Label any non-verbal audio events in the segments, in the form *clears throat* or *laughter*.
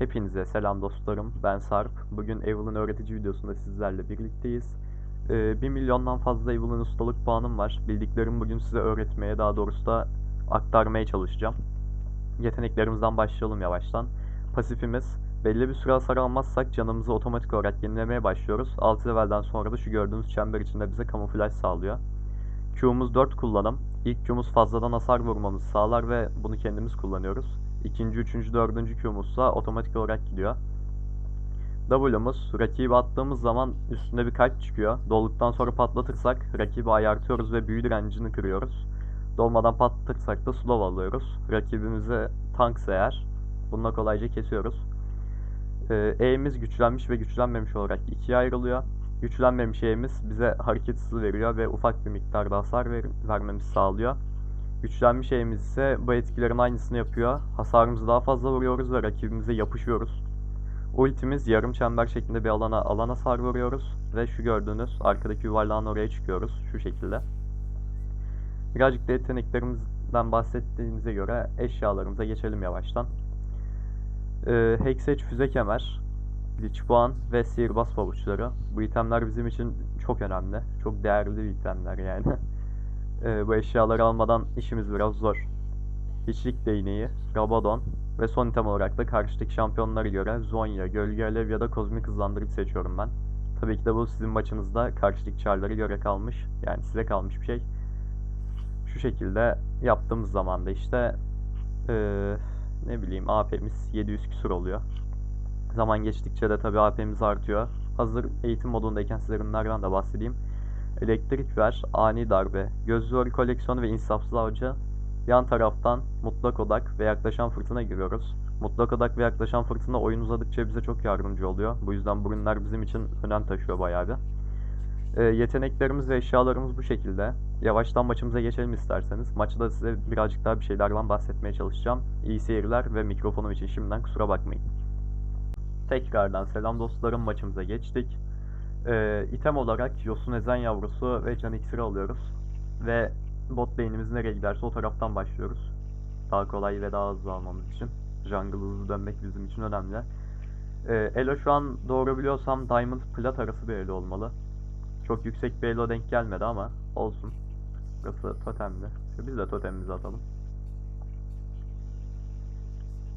Hepinize selam dostlarım. Ben Sarp. Bugün Evil'ın öğretici videosunda sizlerle birlikteyiz. Ee, 1 milyondan fazla Evil'ın ustalık puanım var. Bildiklerimi bugün size öğretmeye, daha doğrusu da aktarmaya çalışacağım. Yeteneklerimizden başlayalım yavaştan. Pasifimiz, belli bir süre hasar almazsak canımızı otomatik olarak yenilemeye başlıyoruz. 6 levelden sonra da şu gördüğünüz çember içinde bize kamuflaj sağlıyor. Q'muz 4 kullanım. İlk Q'muz fazladan hasar vurmamızı sağlar ve bunu kendimiz kullanıyoruz. İkinci, üçüncü, dördüncü Q'muzsa otomatik olarak gidiyor. W'muz rakibi attığımız zaman üstünde bir kalp çıkıyor. Dolduktan sonra patlatırsak rakibi ayartıyoruz ve büyü direncini kırıyoruz. Dolmadan patlatırsak da slow alıyoruz. Rakibimize tanksa eğer bununla kolayca kesiyoruz. Ee, E'miz güçlenmiş ve güçlenmemiş olarak ikiye ayrılıyor. Güçlenmemiş E'miz bize hareket hızı veriyor ve ufak bir miktarda hasar ver vermemizi sağlıyor. Güçlenmiş E'miz ise bu etkilerin aynısını yapıyor. Hasarımızı daha fazla vuruyoruz ve rakibimize yapışıyoruz. Ultimiz yarım çember şeklinde bir alana alan hasar vuruyoruz ve şu gördüğünüz arkadaki yuvarlağın oraya çıkıyoruz şu şekilde. Birazcık da yeteneklerimizden bahsettiğimize göre eşyalarımıza geçelim yavaştan. Ee, Hexage füze kemer, Lich puan ve sihirbaz pabuçları. Bu itemler bizim için çok önemli. Çok değerli itemler yani. *laughs* Ee, bu eşyaları almadan işimiz biraz zor. Hiçlik değneği, Rabadon ve son item olarak da karşıdaki şampiyonlara göre Zonya, Gölge Alev ya da Kozmik Hızlandırıcı seçiyorum ben. Tabii ki de bu sizin maçınızda karşıdaki çarlara göre kalmış. Yani size kalmış bir şey. Şu şekilde yaptığımız zaman da işte eee, ne bileyim AP'miz 700 küsur oluyor. Zaman geçtikçe de tabii AP'miz artıyor. Hazır eğitim modundayken size bunlardan da bahsedeyim. Elektrik ver, ani darbe, gözlü ori koleksiyonu ve insafsız avcı. Yan taraftan mutlak odak ve yaklaşan fırtına giriyoruz. Mutlak odak ve yaklaşan fırtına oyun uzadıkça bize çok yardımcı oluyor. Bu yüzden bu ürünler bizim için önem taşıyor bayağı bir. Ee, yeteneklerimiz ve eşyalarımız bu şekilde. Yavaştan maçımıza geçelim isterseniz. Maçta size birazcık daha bir şeylerden bahsetmeye çalışacağım. İyi seyirler ve mikrofonum için şimdiden kusura bakmayın. Tekrardan selam dostlarım maçımıza geçtik. Ee, item olarak Yosun Ezen yavrusu ve can iksiri alıyoruz. Ve bot lane'imiz nereye giderse o taraftan başlıyoruz. Daha kolay ve daha hızlı almamız için. Jungle hızlı dönmek bizim için önemli. Ee, elo şu an doğru biliyorsam Diamond Plat arası bir elo olmalı. Çok yüksek bir elo denk gelmedi ama olsun. Burası totemli. Biz de totemimizi atalım.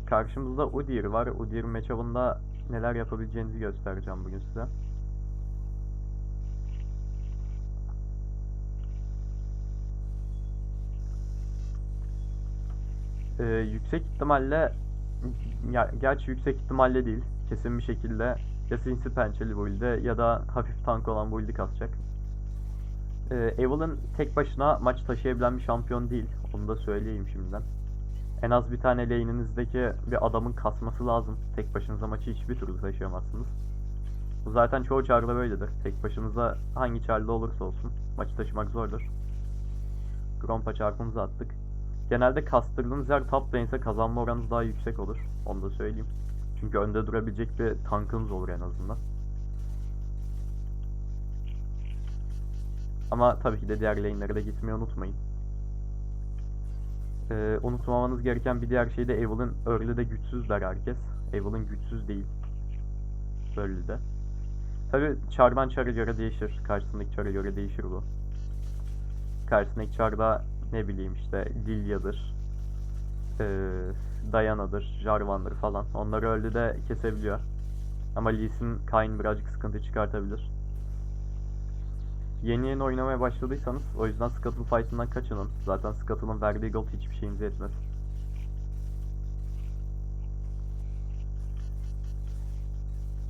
Karşımızda Udyr var. Udyr matchup'ında neler yapabileceğinizi göstereceğim bugün size. Ee, yüksek ihtimalle ya, gerçi yüksek ihtimalle değil. Kesin bir şekilde ya sinsi pençeli build'e ya da hafif tank olan build'i kasacak. Ee, Evelyn tek başına maç taşıyabilen bir şampiyon değil. Onu da söyleyeyim şimdiden. En az bir tane lane'inizdeki bir adamın kasması lazım. Tek başınıza maçı hiçbir türlü taşıyamazsınız. Bu zaten çoğu çarda böyledir. Tek başınıza hangi çarda olursa olsun maçı taşımak zordur. Grompa çarpımızı attık. Genelde kastırdığınız yer top lane kazanma oranınız daha yüksek olur. Onu da söyleyeyim. Çünkü önde durabilecek bir tankınız olur en azından. Ama tabii ki de diğer lane'lere de gitmeyi unutmayın. Ee, unutmamanız gereken bir diğer şey de Evil'ın early'de güçsüz der herkes. Evil'ın güçsüz değil. Early'de. Tabii çardan çara göre değişir. Karşısındaki çara göre değişir bu. Karşısındaki çarda ne bileyim işte Lilya'dır, eee Diana'dır, Jarvan'dır falan. Onları öldü de kesebiliyor. Ama Lee Sin, Kayn birazcık sıkıntı çıkartabilir. Yeni yeni oynamaya başladıysanız o yüzden Scuttle Fight'ından kaçının. Zaten Scuttle'ın verdiği gold hiçbir şeyinize etmez.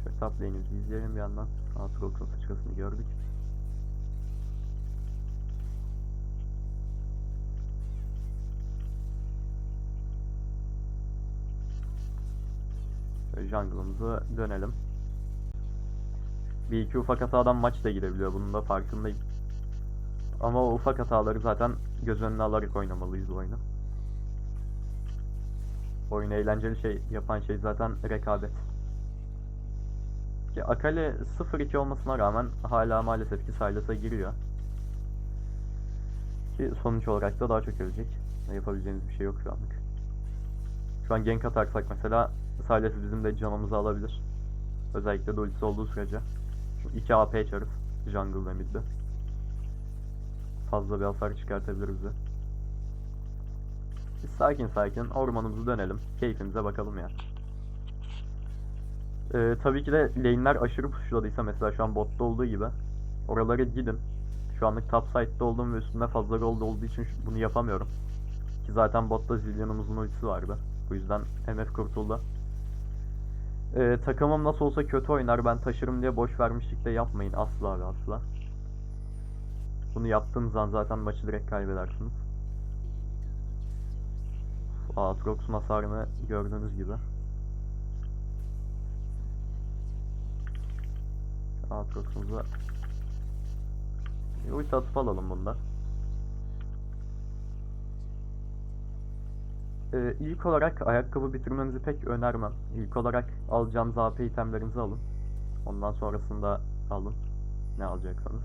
Şöyle top lane'imizi izleyelim bir yandan. Aatrox'un sıçrasını gördük. Şöyle jungle'ımıza dönelim. Bir iki ufak hatadan maç da gidebiliyor. Bunun da farkındayım. Ama o ufak hataları zaten göz önüne alarak oynamalıyız oyunu. Oyunu eğlenceli şey yapan şey zaten rekabet. Ki Akali 0-2 olmasına rağmen hala maalesef ki Sylas'a giriyor. Ki sonuç olarak da daha çok ölecek. Yapabileceğiniz bir şey yok şu anlık. Şu an gank atarsak mesela Silas bizim de canımızı alabilir. Özellikle de olduğu sürece. Şimdi 2 AP açarız. Jungle ve midde. Fazla bir hasar çıkartabilir bize. Biz sakin sakin ormanımızı dönelim. Keyfimize bakalım ya. Ee, tabii ki de lane'ler aşırı pushladıysa mesela şu an botta olduğu gibi oralara gidin. Şu anlık top side'da olduğum ve üstünde fazla gold olduğu için bunu yapamıyorum. Ki zaten botta Zillion'umuzun ultisi vardı. Bu yüzden MF kurtuldu. Ee, takımım nasıl olsa kötü oynar ben taşırım diye boş vermişlik de yapmayın asla ve asla. Bunu yaptığınız an zaten maçı direkt kaybedersiniz. Aatrox'un hasarını gördüğünüz gibi. Aatrox'umuza bir ulti atıp alalım bunda. Ee, ilk olarak ayakkabı bitirmenizi pek önermem. İlk olarak alacağınız AP itemlerinizi alın. Ondan sonrasında alın. Ne alacaksanız.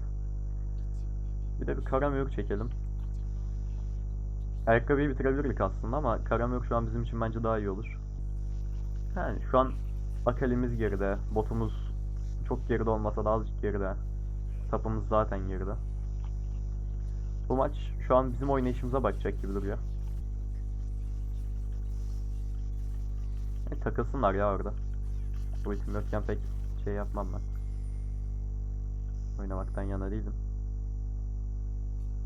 Bir de bir kara mühür çekelim. Ayakkabıyı bitirebilirdik aslında ama kara mühür şu an bizim için bence daha iyi olur. Yani şu an Akali'miz geride. Botumuz çok geride olmasa da azıcık geride. Tapımız zaten geride. Bu maç şu an bizim oynayışımıza bakacak gibi duruyor. E, takılsınlar ya orada. Bu itim yokken pek şey yapmam ben. Oynamaktan yana değilim.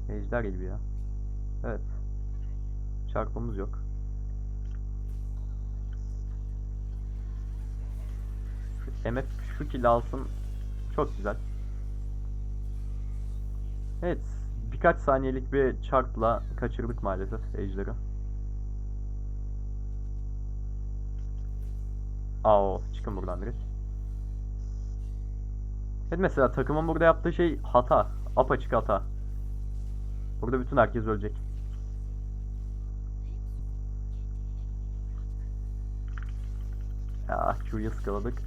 Ejder gibi ya. Evet. Çarpımız yok. Şu MF şu kill alsın. Çok güzel. Evet. Birkaç saniyelik bir çarpla kaçırdık maalesef Ejder'i. Aa, çıkın buradan direkt. Evet mesela takımın burada yaptığı şey hata. Apaçık hata. Burada bütün herkes ölecek. Ya Q'yu ıskaladık.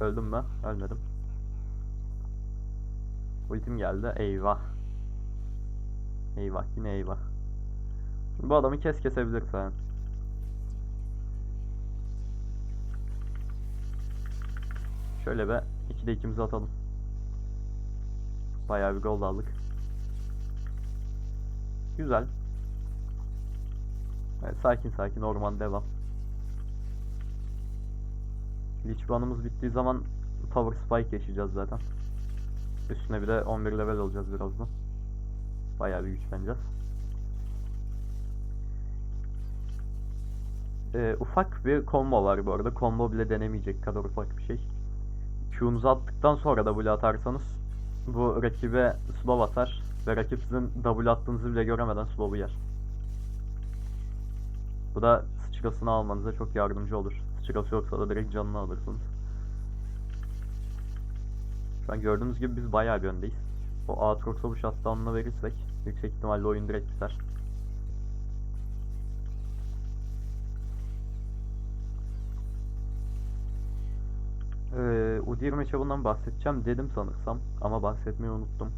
Öldüm mü? Ölmedim. Ultim geldi. Eyvah. Eyvah yine eyvah. Bu adamı kes kesebilirsen. Şöyle be 2'de ikimizi atalım. Bayağı bir gol aldık. Güzel. Evet, sakin sakin orman devam. Lich banımız bittiği zaman Power Spike yaşayacağız zaten. Üstüne bir de 11 level olacağız birazdan. Bayağı bir güçleneceğiz. Ee, ufak bir combo var bu arada. Combo bile denemeyecek kadar ufak bir şey. Q'nuzu attıktan sonra W atarsanız bu rakibe slow atar ve rakip sizin W attığınızı bile göremeden slow'u yer. Bu da sıçrasını almanıza çok yardımcı olur. Sıçrası yoksa da direkt canını alırsınız. Şu an gördüğünüz gibi biz bayağı bir öndeyiz. O Aatrox'a bu shutdown'la verirsek yüksek ihtimalle oyun direkt biter. Ee, Udyr matchup'ından bahsedeceğim dedim sanırsam ama bahsetmeyi unuttum.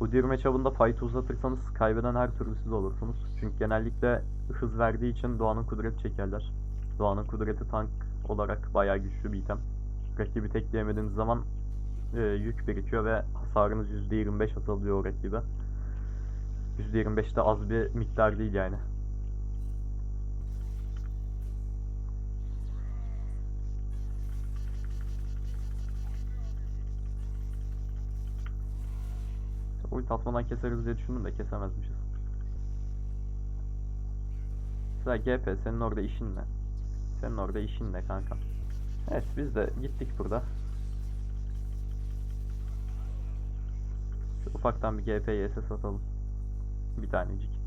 Udyr matchup'ında fight uzatırsanız kaybeden her türlü siz olursunuz. Çünkü genellikle hız verdiği için Doğan'ın kudreti çekerler. Doğan'ın kudreti tank olarak bayağı güçlü bir item. Rakibi tekleyemediğiniz zaman e, yük birikiyor ve hasarınız %25 azalıyor o rakibe. %25 de az bir miktar değil yani. Ulti atmadan keseriz diye düşündüm de kesemezmişiz. Mesela GP senin orada işin ne? Senin orada işin ne kanka? Evet biz de gittik burada. Şu ufaktan bir GP SS atalım. Bir tanecik.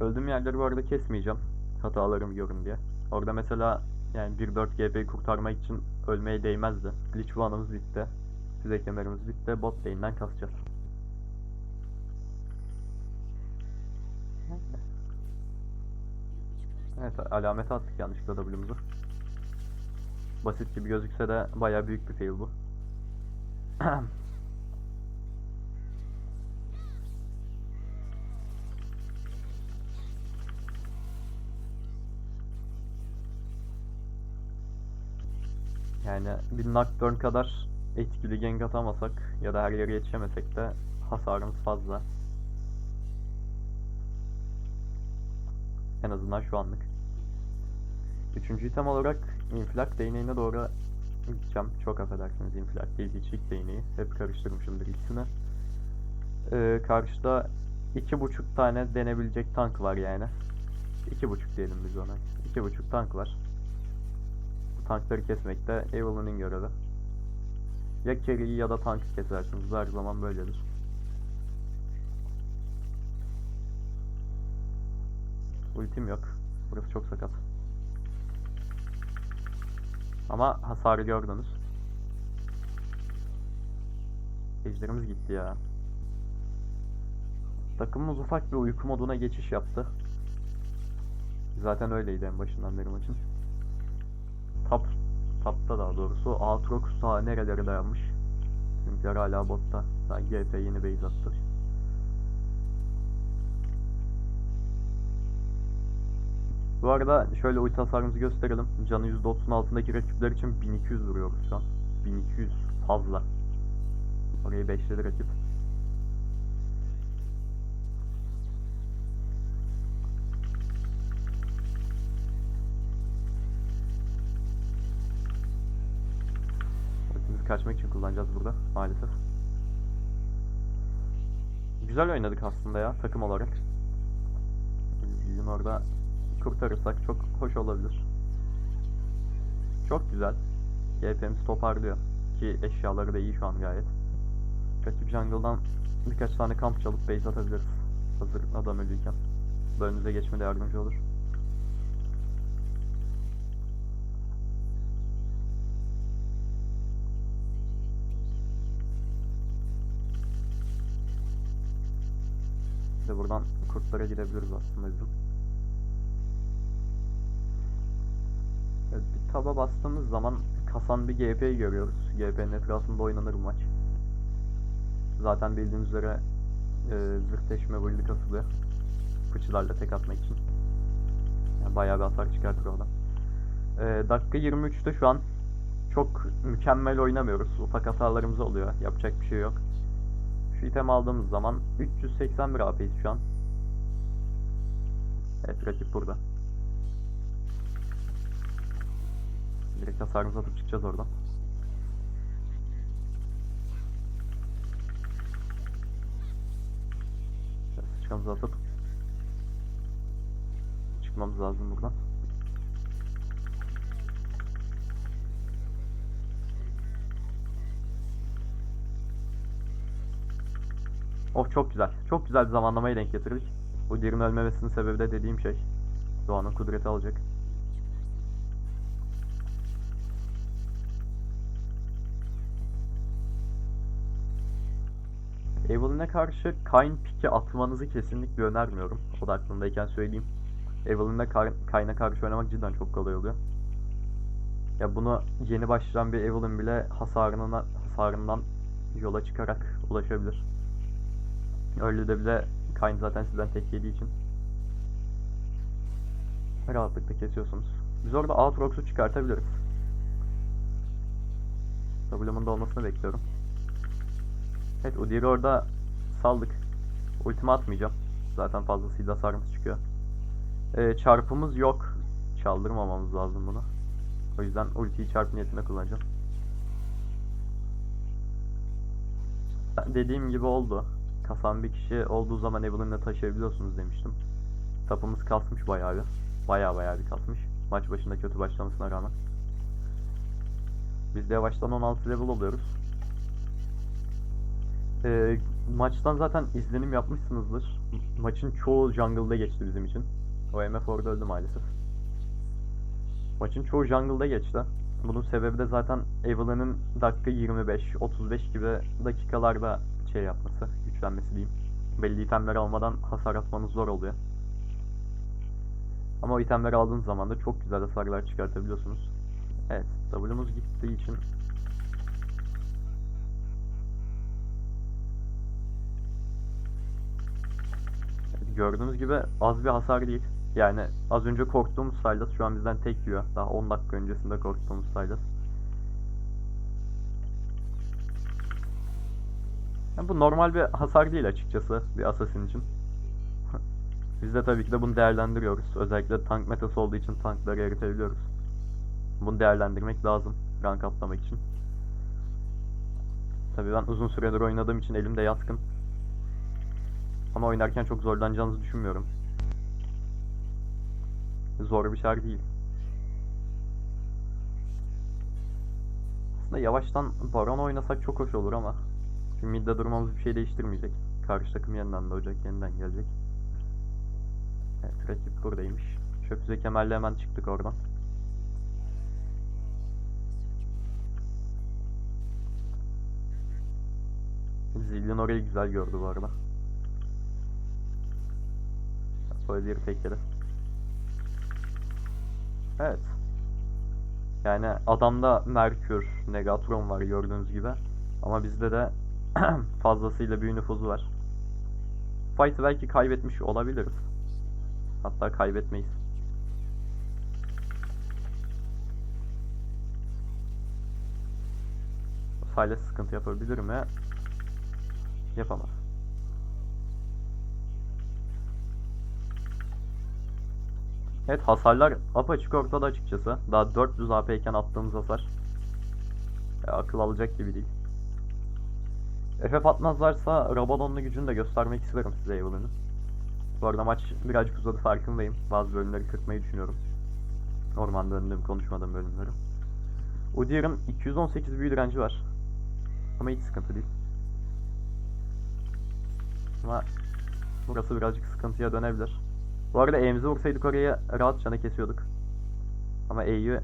Öldüğüm yerleri bu arada kesmeyeceğim. Hatalarımı görün diye. Orada mesela yani 1-4 GP'yi kurtarmak için ölmeye değmezdi. Glitch One'ımız bitti. Size kemerimiz bitti. Bot lane'den kasacağız. Evet alamet attık yanlışlıkla W'muzu. Basit gibi gözükse de baya büyük bir fail bu. *clears throat* yani bir Nocturne kadar etkili gank atamasak ya da her yere yetişemesek de hasarımız fazla. En azından şu anlık. Üçüncü item olarak infilak değneğine doğru gideceğim. Çok affedersiniz infilak değil hiçlik değneği. Hep karıştırmışımdır ikisini. Ee, karşıda iki buçuk tane denebilecek tank var yani. İki buçuk diyelim biz ona. İki buçuk tank var. Bu tankları kesmek de Evelyn'in görevi. Ya carry'i ya da tankı kesersiniz. Her zaman böyledir. Ultim yok. Burası çok sakat. Ama hasarı gördünüz. Ejderimiz gitti ya. Takımımız ufak bir uyku moduna geçiş yaptı. Zaten öyleydi en başından beri maçın. Top, topta daha doğrusu. Aatrox daha nerelere dayanmış. Bizimkiler hala botta. Daha GP yeni base attı. Bu arada şöyle ulti hasarımızı gösterelim. Canı %30'un altındaki rakipler için 1200 vuruyoruz şu an. 1200 fazla. Orayı 5'ledi rakip. Kaçmak için kullanacağız burada maalesef. Güzel oynadık aslında ya takım olarak. Orada kurtarırsak çok hoş olabilir. Çok güzel. GP'miz toparlıyor. Ki eşyaları da iyi şu an gayet. Rakip jungle'dan birkaç tane kamp çalıp base atabiliriz. Hazır adam ölüyken. Bu da önümüze geçmede yardımcı olur. Buradan kurtlara gidebiliriz aslında bizim. Evet, bir taba bastığımız zaman kasan bir GP'yi görüyoruz. GP'nin etrafında oynanır maç. Zaten bildiğiniz üzere e, zırhleşme build'i kasılıyor. Fıçılarla tek atmak için. Yani bayağı bir hasar çıkartır oradan. E, dakika 23'te şu an çok mükemmel oynamıyoruz. Ufak hatalarımız oluyor. Yapacak bir şey yok. Şu item aldığımız zaman 381 AP'yiz şu an. Evet rakip burada. Direkt hasarımızı atıp çıkacağız oradan. Sıçramızı atıp çıkmamız lazım buradan. Oh çok güzel. Çok güzel bir zamanlamayı denk getirdik. Bu derin ölmemesinin sebebi de dediğim şey. Doğanın kudreti alacak. Evelyn'e karşı Kayn piki atmanızı kesinlikle önermiyorum. O da aklımdayken söyleyeyim. Evelyn'e Kayn'a karşı oynamak cidden çok kolay oluyor. Ya bunu yeni başlayan bir Evelyn bile hasarına, hasarından yola çıkarak ulaşabilir. Öyle de bile Kayn zaten sizden tek yediği için rahatlıkla kesiyorsunuz. Biz orada Aatrox'u çıkartabiliriz. W'mun da olmasını bekliyorum. Evet Udyr'i orada saldık. Ultimi atmayacağım. Zaten fazlasıyla hasarımız çıkıyor. Ee, çarpımız yok. Çaldırmamamız lazım bunu. O yüzden ultiyi çarp niyetine kullanacağım. Dediğim gibi oldu. Kasan bir kişi olduğu zaman Evelyn'le taşıyabiliyorsunuz demiştim. Tapımız kasmış bayağı bir. Bayağı bayağı bir kasmış. Maç başında kötü başlamasına rağmen. Biz de yavaştan 16 level oluyoruz. Ee, maçtan zaten izlenim yapmışsınızdır. Maçın çoğu jungle'da geçti bizim için. O MF orada öldü maalesef. Maçın çoğu jungle'da geçti. Bunun sebebi de zaten Evelyn'in dakika 25-35 gibi dakikalarda şey yapması, güçlenmesi diyeyim. Belli itemler almadan hasar atmanız zor oluyor. Ama o itemleri aldığınız zaman da çok güzel hasarlar çıkartabiliyorsunuz. Evet, W'muz gittiği için Gördüğünüz gibi az bir hasar değil. Yani az önce korktuğumuz Sylas şu an bizden tek yiyor. Daha 10 dakika öncesinde korktuğumuz Sylas. Ya bu normal bir hasar değil açıkçası bir assassin için. *laughs* Biz de tabii ki de bunu değerlendiriyoruz. Özellikle tank metası olduğu için tankları eritebiliyoruz. Bunu değerlendirmek lazım rank atlamak için. Tabii ben uzun süredir oynadığım için elimde yatkın. Ama oynarken çok zorlanacağınızı düşünmüyorum. Zor bir şer değil. Aslında yavaştan Baron oynasak çok hoş olur ama Şimdi midde durmamız bir şey değiştirmeyecek. Karşı takım yeniden doğacak, yeniden gelecek. Evet, rakip buradaymış. Çöpüze kemerle hemen çıktık oradan. Zillion orayı güzel gördü bu arada. Bir tekeri. Evet. Yani adamda Merkür, Negatron var gördüğünüz gibi. Ama bizde de *clears throat* fazlasıyla büyü nüfuzu var. Fight'ı belki kaybetmiş olabiliriz. Hatta kaybetmeyiz. Silas sıkıntı yapabilir mi? Yapamaz. Evet hasarlar apaçık ortada açıkçası. Daha 400 AP iken attığımız hasar. Ya, akıl alacak gibi değil. FF atmazlarsa Rabadon'lu gücünü de göstermek isterim size Evelyn'in. Bu arada maç birazcık uzadı farkındayım. Bazı bölümleri kırpmayı düşünüyorum. Ormanda önünde konuşmadığım bölümleri. Udyr'ın 218 büyü direnci var. Ama hiç sıkıntı değil. Ama burası birazcık sıkıntıya dönebilir. Bu arada E'mizi vursaydık oraya rahat canı kesiyorduk. Ama E'yi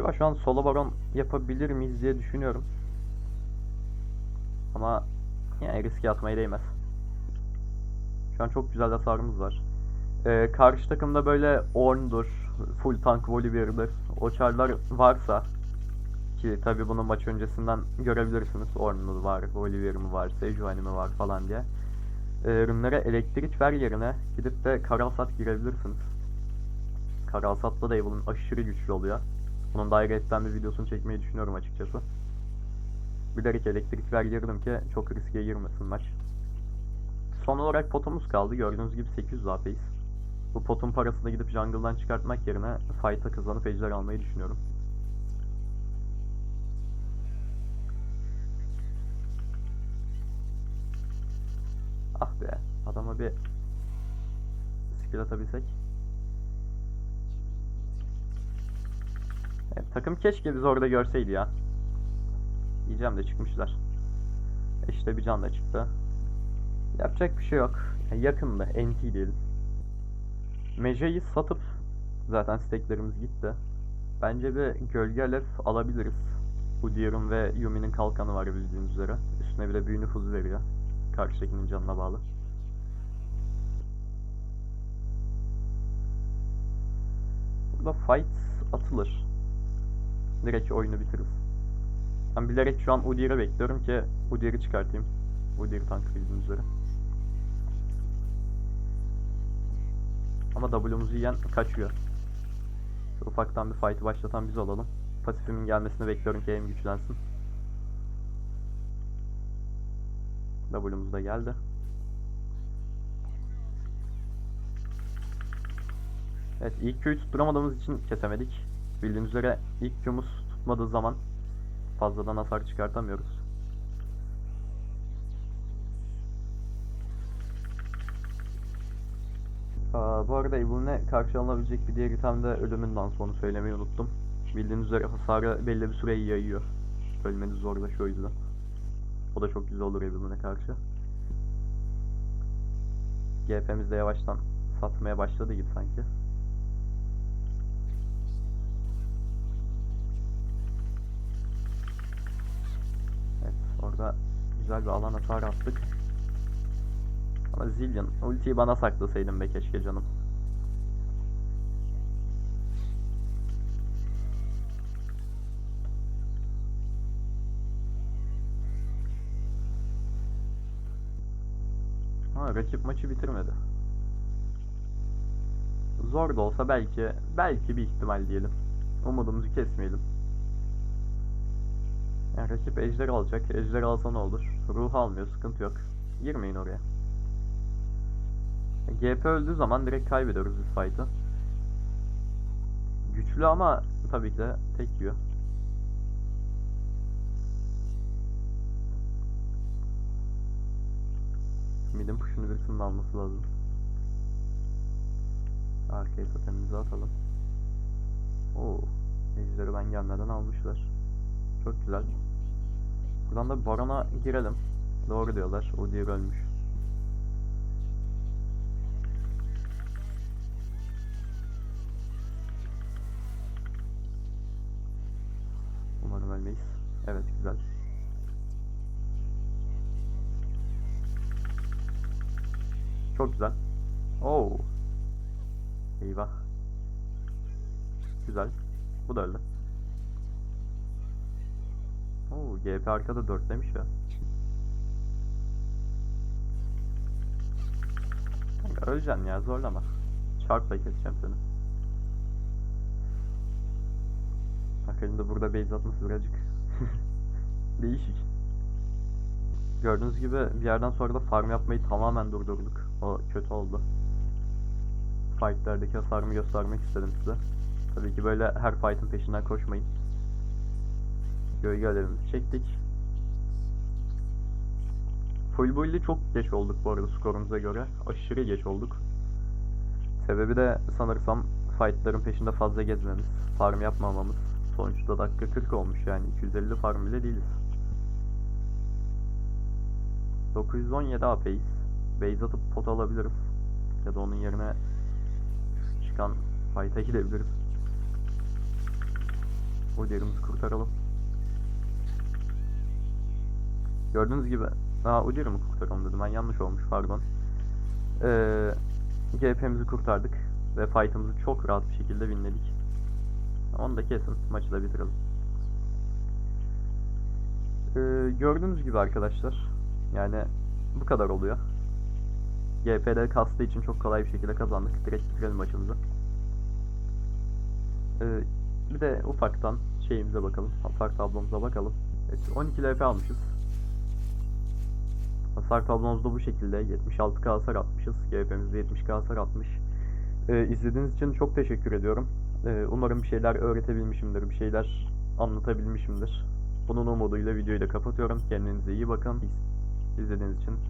istedim. Acaba şu an solo baron yapabilir miyiz diye düşünüyorum. Ama yani riske atmaya değmez. Şu an çok güzel hasarımız var. Ee, karşı takımda böyle Ornn'dur, full tank Volibear'dır. O çarlar varsa ki tabi bunu maç öncesinden görebilirsiniz. Ornn'u var, Volibear'ı var, Sejuani mi var falan diye. Ee, ürünlere elektrik ver yerine gidip de Karalsat girebilirsiniz. Karalsat'ta da Evil'ın aşırı güçlü oluyor. Bunun da ayrıyetten bir videosunu çekmeyi düşünüyorum açıkçası. Bilerek elektrik ver girdim ki çok riske girmesin maç. Son olarak potumuz kaldı. Gördüğünüz gibi 800 AP'yiz. Bu potun parasını gidip jungle'dan çıkartmak yerine fight'a kazanıp ejder almayı düşünüyorum. Ah be. Adama bir skill atabilsek. Takım keşke biz orada görseydi ya. Diyeceğim de çıkmışlar. E İşte bir can da çıktı. Yapacak bir şey yok. Yani yakında NT diyelim. Meja'yı satıp zaten steklerimiz gitti. Bence bir gölge alev alabiliriz. Udyr'un ve Yumi'nin kalkanı var bildiğiniz üzere. Üstüne bir de büyü nüfuzu veriyor. Karşıdakinin canına bağlı. Burada fight atılır. Direkt oyunu bitiririz. Ben bilerek şu an Udyr'ı bekliyorum ki Udyr'ı çıkartayım. Udyr tank bildiğiniz üzere. Ama W'muzu yiyen kaçıyor. Şu ufaktan bir fight'ı başlatan biz olalım. Pasifimin gelmesini bekliyorum ki aim güçlensin. W'muz da geldi. Evet ilk Q'yu tutturamadığımız için kesemedik. Bildiğiniz üzere ilk Q'muz tutmadığı zaman fazladan hasar çıkartamıyoruz. Aa, bu arada Evil'ne karşı alınabilecek bir diğer item de ölümün dansı onu söylemeyi unuttum. Bildiğiniz üzere hasarı belli bir süre yayıyor. Ölmeniz zorlaşıyor o yüzden. O da çok güzel olur Evil'ine karşı. GP'miz de yavaştan satmaya başladı gibi sanki. Orada güzel bir alan hasar attık. Ama Zillion ultiyi bana saklasaydın be keşke canım. Ha rakip maçı bitirmedi. Zor da olsa belki belki bir ihtimal diyelim. Umudumuzu kesmeyelim. Yani rakip ejder alacak. Ejder alsa ne olur? Ruh almıyor. Sıkıntı yok. Girmeyin oraya. GP öldüğü zaman direkt kaybediyoruz biz fight'ı. Güçlü ama tabii ki de tek yiyor. Midin push'unu birisinin alması lazım. Arkaya totemimizi atalım. Oo, ejderi ben gelmeden almışlar. Çok güzel. Buradan da Baron'a girelim. Doğru diyorlar. Udyr ölmüş. Umarım ölmeyiz. Evet güzel. Çok güzel. Oo. Eyvah. Güzel. Bu da öldü. Oo, GP arkada 4 demiş ya. Kanka öleceksin ya zorlama. Çarpla keseceğim seni. Akali'nin de burada base atması birazcık *laughs* değişik. Gördüğünüz gibi bir yerden sonra da farm yapmayı tamamen durdurduk. O kötü oldu. Fight'lerdeki hasarımı göstermek istedim size. Tabii ki böyle her fight'ın peşinden koşmayın. Gölge alevimizi çektik. Full build'i çok geç olduk bu arada skorumuza göre. Aşırı geç olduk. Sebebi de sanırsam fight'ların peşinde fazla gezmemiz, farm yapmamamız. Sonuçta dakika 40 olmuş yani 250 farm bile değiliz. 917 AP'yiz. Base atıp pot alabiliriz. Ya da onun yerine çıkan fight'a gidebiliriz. O derimizi kurtaralım. Gördüğünüz gibi Aa Udyr'ı mı kurtaralım dedim ben yanlış olmuş pardon. Ee, GP'mizi kurtardık ve fight'ımızı çok rahat bir şekilde winledik. Onu da kesin maçı da bitirelim. Ee, gördüğünüz gibi arkadaşlar yani bu kadar oluyor. GP'de kastığı için çok kolay bir şekilde kazandık. Direkt bitirelim maçımızı. Ee, bir de ufaktan şeyimize bakalım. Hasar tablomuza bakalım. Evet, 12 LP almışız. Hasar tablomuz da bu şekilde. 76k hasar atmışız. GP'mizde 70k hasar atmış. Ee, izlediğiniz için çok teşekkür ediyorum. Ee, umarım bir şeyler öğretebilmişimdir. Bir şeyler anlatabilmişimdir. Bunun umuduyla videoyu da kapatıyorum. Kendinize iyi bakın. İzlediğiniz için